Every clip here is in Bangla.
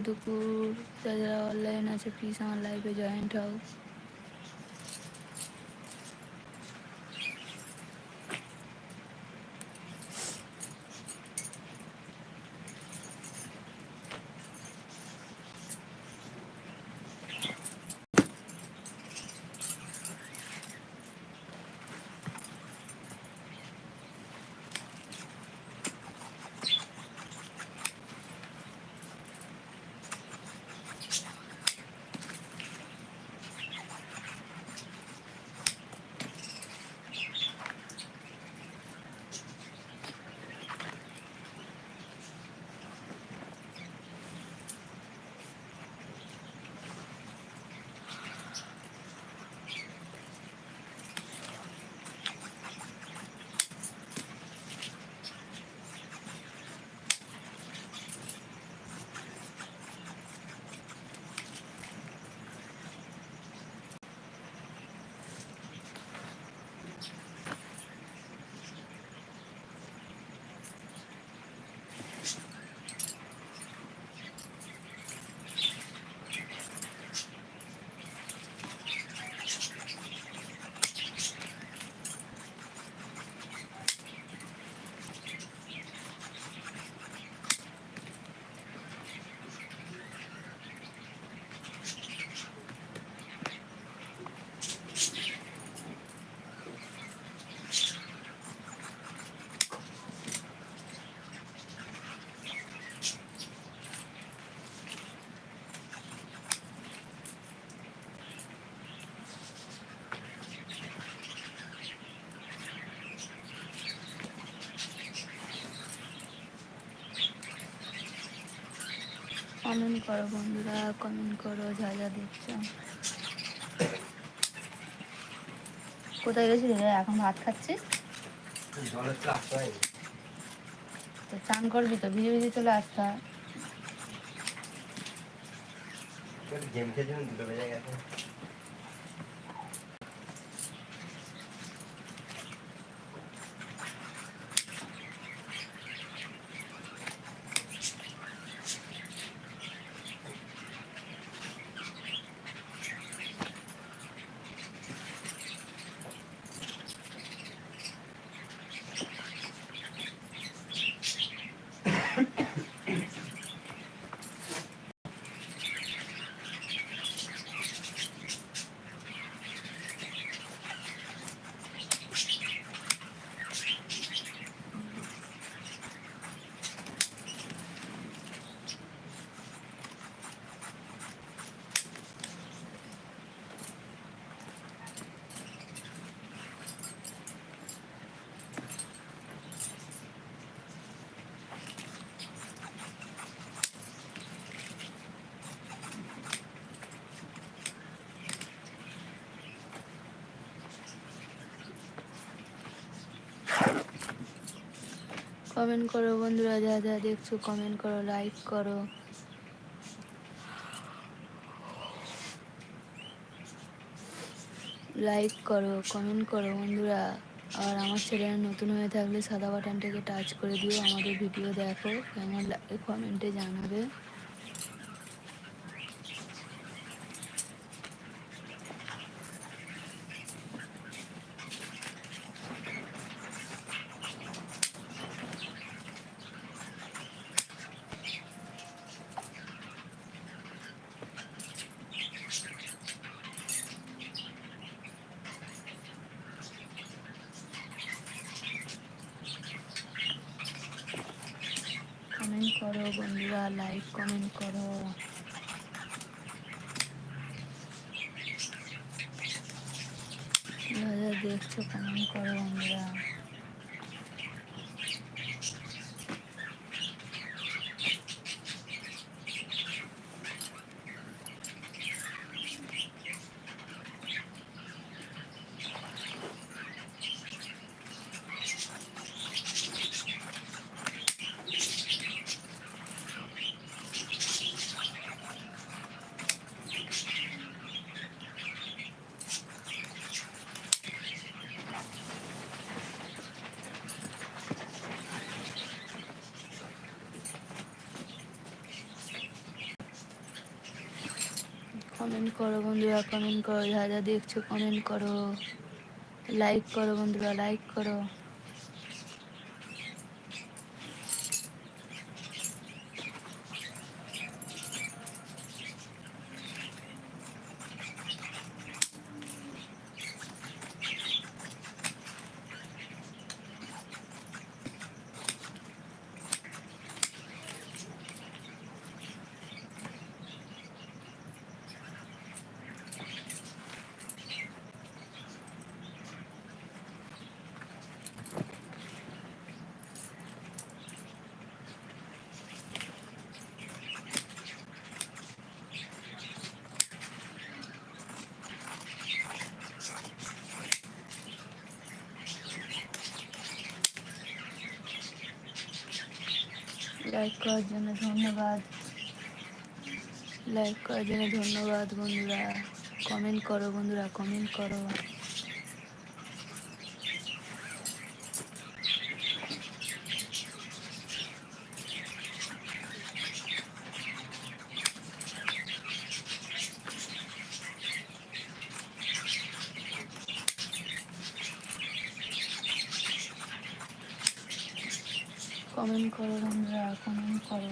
দুপুর যারা যারা অনলাইন আছে প্লিজ আমার কমেন্ট করো বন্ধুরা কমেন্ট করো যা যা দেখছ। কোথায় গেছিলি রে? এখন ভাত খাচ্ছিস? তো চান করবি তো ভিজে ভিজে চলে আসতে হয়। গেম খেয়েছিলাম দুটো বেজে গেছে। কমেন্ট করো বন্ধুরা, যা যা দেখছ কমেন্ট করো, লাইক করো। লাইক করো, কমেন্ট করো বন্ধুরা। আর আমার ছেলেরা নতুন হয়ে থাকলে সাদা বাটনটাকে টাচ করে দিও, আমাদের ভিডিও দেখো, কেমন লাগে কমেন্টে জানাবে কমেন্ট করো বন্ধুরা লাইক কমেন্ট করো দেখছ কমেন্ট করো বন্ধুরা কমেন্ট করো বন্ধুরা কমেন্ট করো, যা যা দেখছ কমেন্ট করো। লাইক করো বন্ধুরা লাইক করো। লাইক করার জন্য ধন্যবাদ। লাইক করার জন্য ধন্যবাদ বন্ধুরা। কমেন্ট করো বন্ধুরা কমেন্ট করো। কমেন্ট করো কমেন্ট করো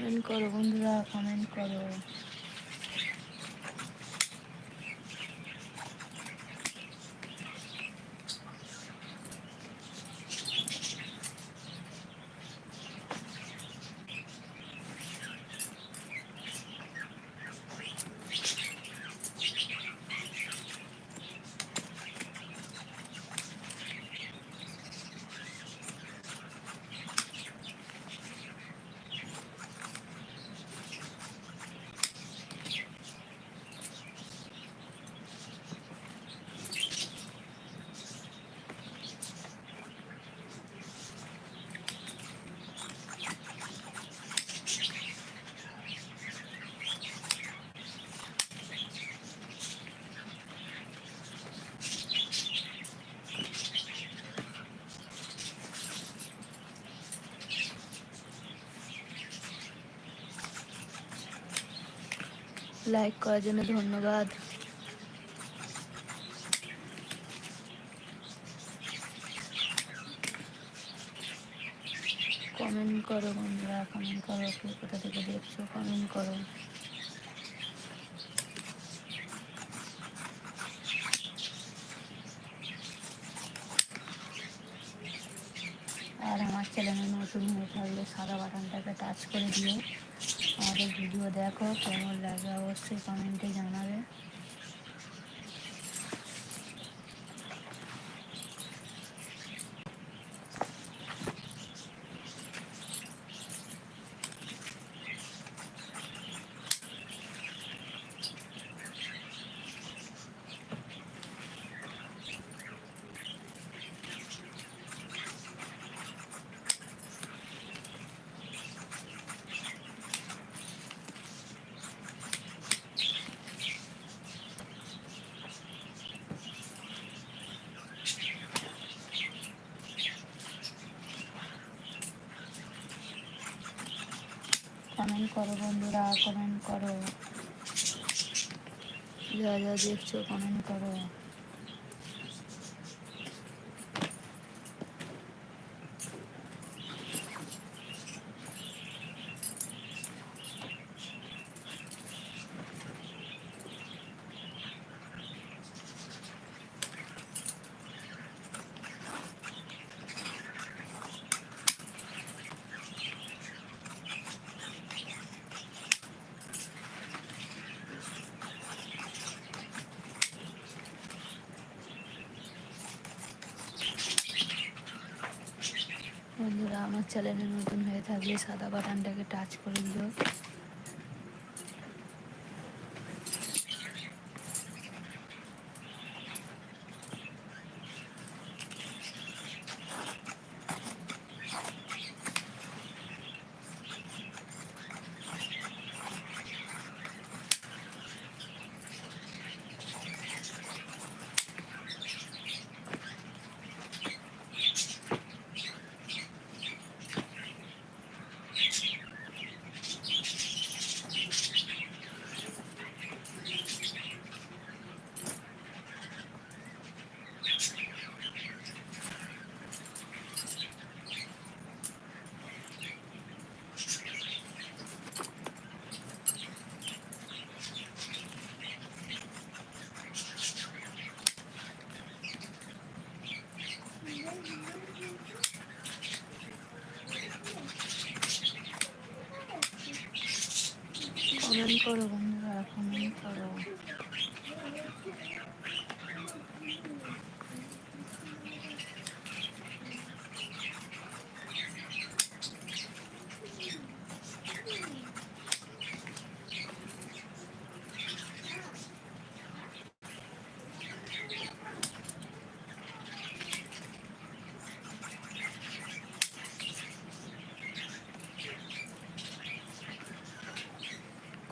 কমেন্ট করো বন্ধুরা কমেন্ট করো। লাইক করার জন্য ধন্যবাদ। কমেন্ট করো বন্ধুরা, কমেন্ট করো কে কোথা থেকে দেখছ, কমেন্ট করো। আর আমার চ্যানেলে নতুন হয়ে থাকলে সাদা বাটনটাকে টাচ করে দিও। আমাদের ভিডিও দেখো কেমন লাগে অবশ্যই কমেন্টে জানাবে কমেন্ট করো বন্ধুরা কমেন্ট করো। যা যা দেখছ কমেন্ট করো। বন্ধুরা আমার চ্যানেলে নতুন হয়ে থাকলে সাদা বাটনটাকে টাচ করে দিও। কমেন্ট করো বন্ধুরা কমেন্ট করো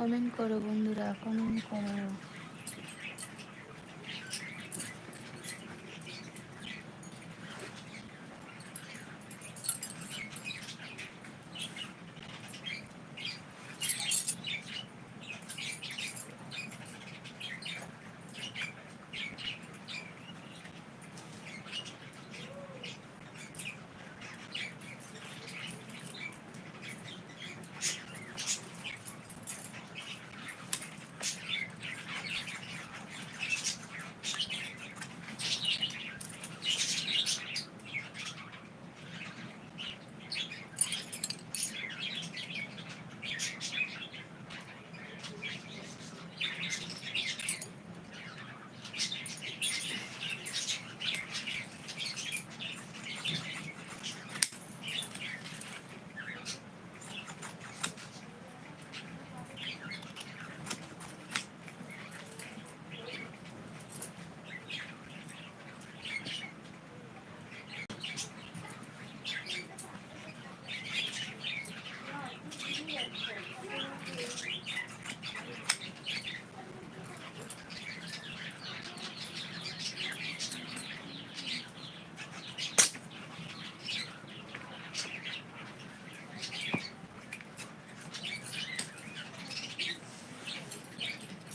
কমেন্ট করো বন্ধুরা কমেন্ট করো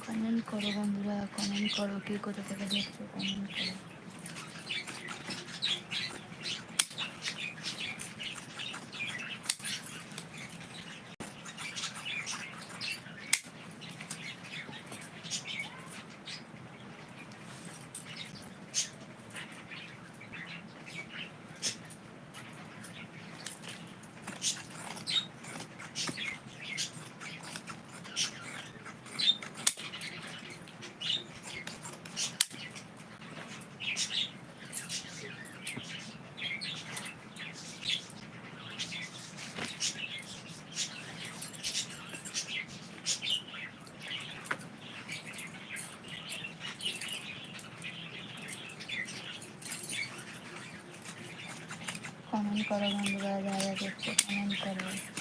কমেন্ট করো বন্ধুরা কমেন্ট করো কে কোথা থেকে দেখছ কমেন্ট করো কমেন্ট করো বন্ধুরা যারা দেখছ কমেন্ট করো।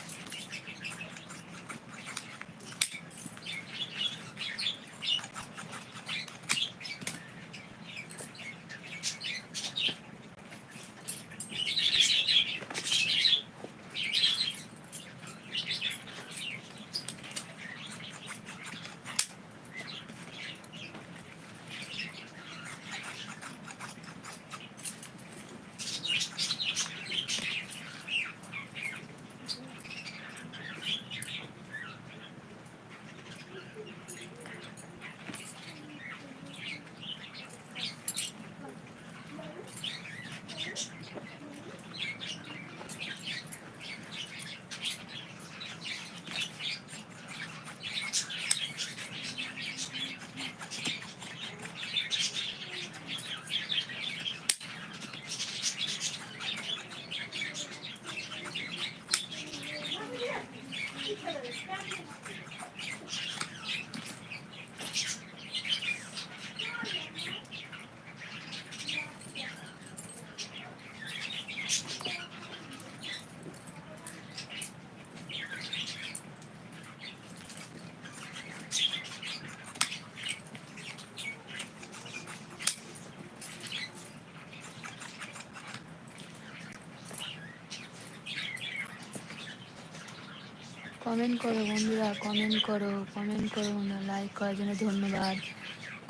কমেন্ট করো বন্ধুরা কমেন্ট করো কমেন্ট করো বন্ধুরা লাইক করার জন্য ধন্যবাদ।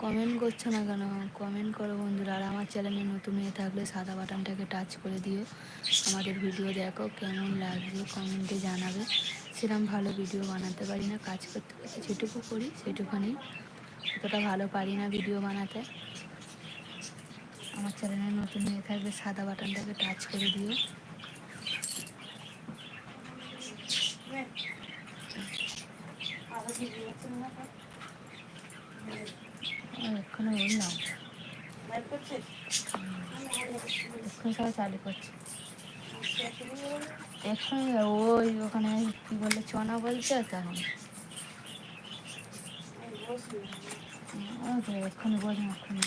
কমেন্ট করছ না কেন? কমেন্ট করো বন্ধুরা, আর আমার চ্যানেলে নতুন হয়ে থাকলে সাদা বাটনটাকে টাচ করে দিও। আমাদের ভিডিও দেখো কেমন লাগবে কমেন্টে জানাবে। সেরকম ভালো ভিডিও বানাতে পারি না, কাজ করতে করতে যেটুকু করি সেটুকুনি। অতটা ভালো পারি না ভিডিও বানাতে। আমার চ্যানেলে নতুন হয়ে থাকলে সাদা বাটনটাকে টাচ করে দিও। এক্ষুনি উঠলাম এক্ষুনি সবাই চালু করছে এক্ষুনি ওই ওখানে কি বললে চনা বলছে তখন তো এক্ষুনি বললাম এক্ষুনি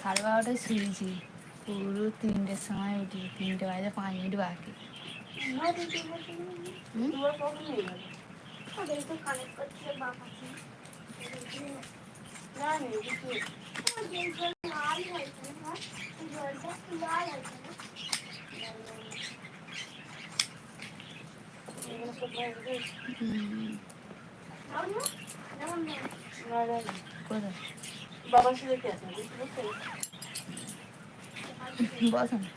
সাড়ে বারোটায় শুয়েছি। পুরো তিনটের সময় উঠি, তিনটে বাজে, পাঁচ মিনিট বাকি। বাবার সাথে কি আছে বসুন এই রোদে কান করেন কে ওই বলছে আছে না বাকি আছে না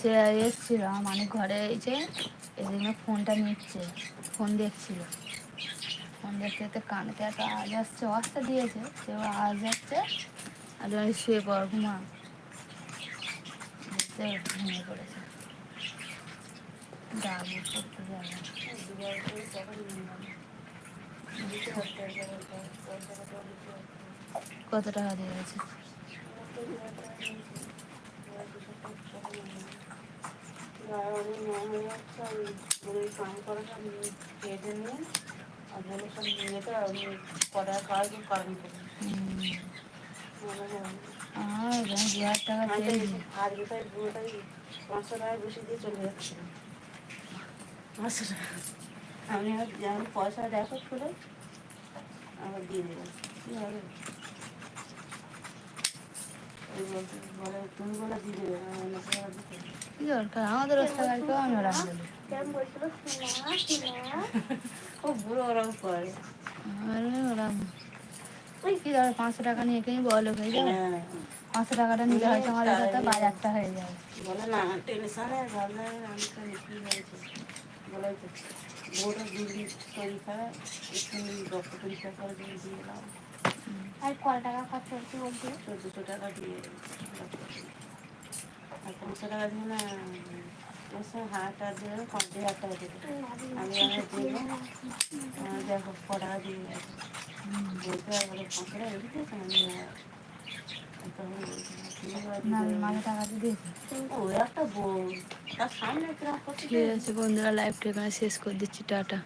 সে এসছিল মানে ঘরে এসে এদিকে ফোনটা নিচ্ছে ফোন দেখছিল ফোন দেখতে দেখতে কানেতে একটা আওয়াজ আসছে অস্তা দিয়েছে সে আওয়াজ আসছে আর শুয়ে পড় ঘুমা ঘুমিয়ে পড়েছে ডাকবো করতে যাবে দুবার করে তখন নিয়ে যাবে দিতে হচ্ছে একবার পয়সা কত টাকা দিয়ে গেছে আর দু হাজার টাকা পাঁচশো টাকা বেশি দিয়ে চলে যাচ্ছে পাঁচশো টাকা আমি আর যেমন পয়সা দেখো খুলে আবার দিয়ে দেবো। কী হবে? আমাদের আমি রাখব বুড়ো করে। ওই কি পাঁচশো টাকা নিয়ে কেই বলো হয়ে। যাবে পাঁচশো টাকাটা নিলে হয়তো আমাদের সাথে বাজারটা হয়ে যাবে। বলে না টেনশনে আমি হয়েছে? বলে তো বউটা একটু রক্ত পরীক্ষা করে দিয়ে দিয়ে এলাম আর কত টাকা খরচ হচ্ছে বলতে? চোদ্দোশো টাকা দিয়ে আর পাঁচশো টাকা দিয়ে না টাকা দিয়ে পাঁচ হাজার টাকা দেবে আমি আমার দেখো ক টাকা দিয়ে বলতে আর টাকা রেখে আমি ঠিক আছে বন্ধুরা লাইভটা এখানে শেষ করে দিচ্ছি টাটা।